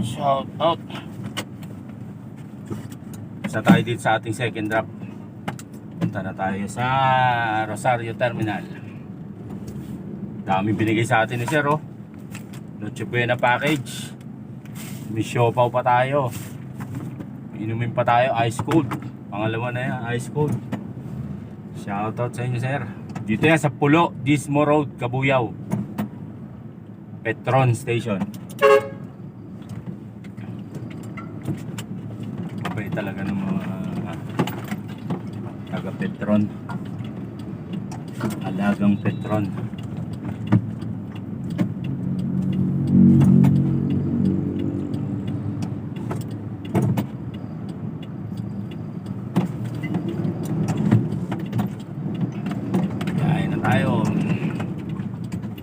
Shout out. Isa tayo dito sa ating second drop. Punta na tayo sa Rosario Terminal. Dami binigay sa atin ni Sir oh. Noche Buena package. May siopaw pa tayo. Inumin pa tayo ice cold. Pangalawa na yan, ice cold. Shoutout sa inyo, sir. Dito yan sa Pulo, Dismo Road, Kabuyaw. Petron Station. Mabait talaga ng mga taga Petron. Alagang Petron.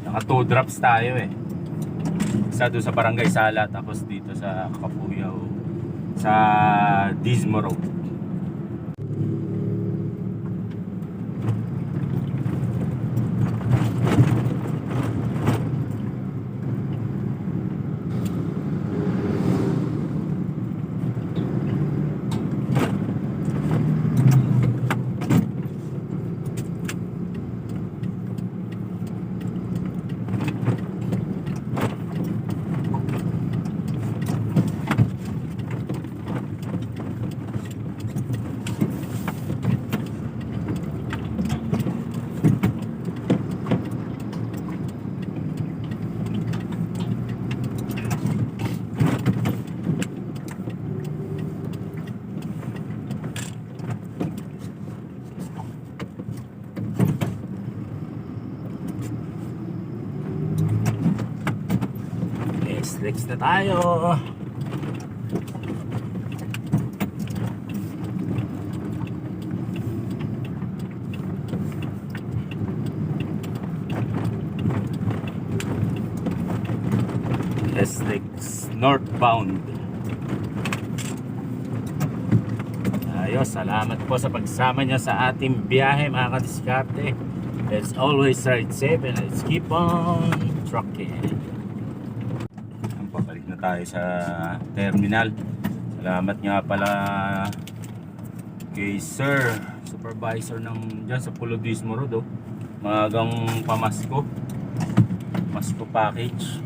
Naka 2 drops tayo eh. Isa doon sa Barangay Sala tapos dito sa Kapuyaw sa Dismo Road. Next na tayo. SLEX northbound. Ayos, salamat po sa pagsama niyo sa ating biyahe mga kadiskarte. Let's always ride safe and let's keep on trucking. Na tayo sa terminal. Salamat nga pala kay Sir Supervisor ng dyan sa Pulo Dismo Road oh. Magang pamasko. Masko package.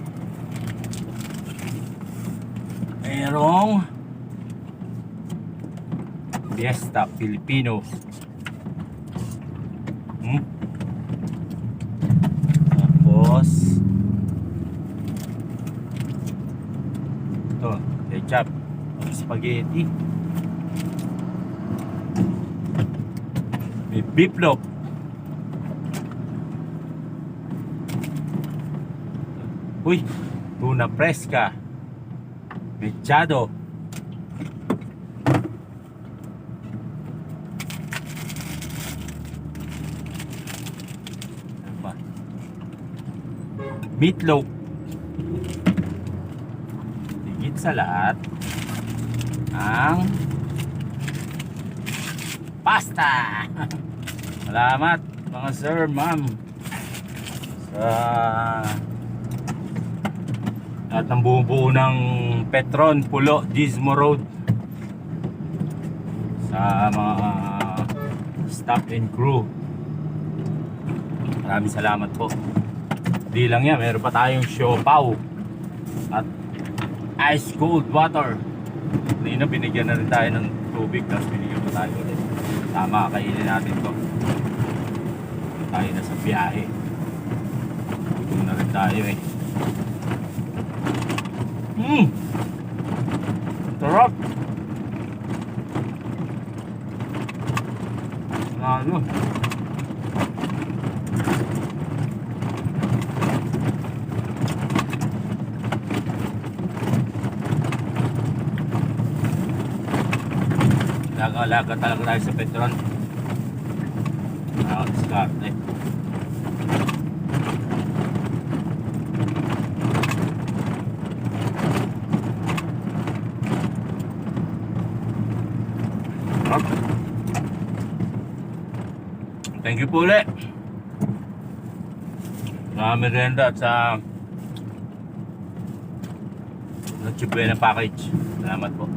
Merong Fiesta Filipino. Hmm? Tapos ito, ketchup, spaghetti. May beef loaf. Uy, tuna fresca. Mechado. Ano? Meatloaf. Higit sa lahat, ang pasta. Salamat mga sir, ma'am. Sa at ng buo ng Petron, Pulo, Dismo Road sa mga staff and crew maraming salamat po di lang yan, meron pa tayong siopaw at ice cold water kanina binigyan na rin tayo ng tubig tapos binigyan pa tayo ulit tama, kainin natin to tayo na sa biyahe gutom na rin tayo eh Mmm! Sarap! Ano? Laga-laga talaga tayo sa Petron. Nakakadiskarte. Eh. Thank you po ulit. Mga merenda at sa Noche Buena Package. Salamat po.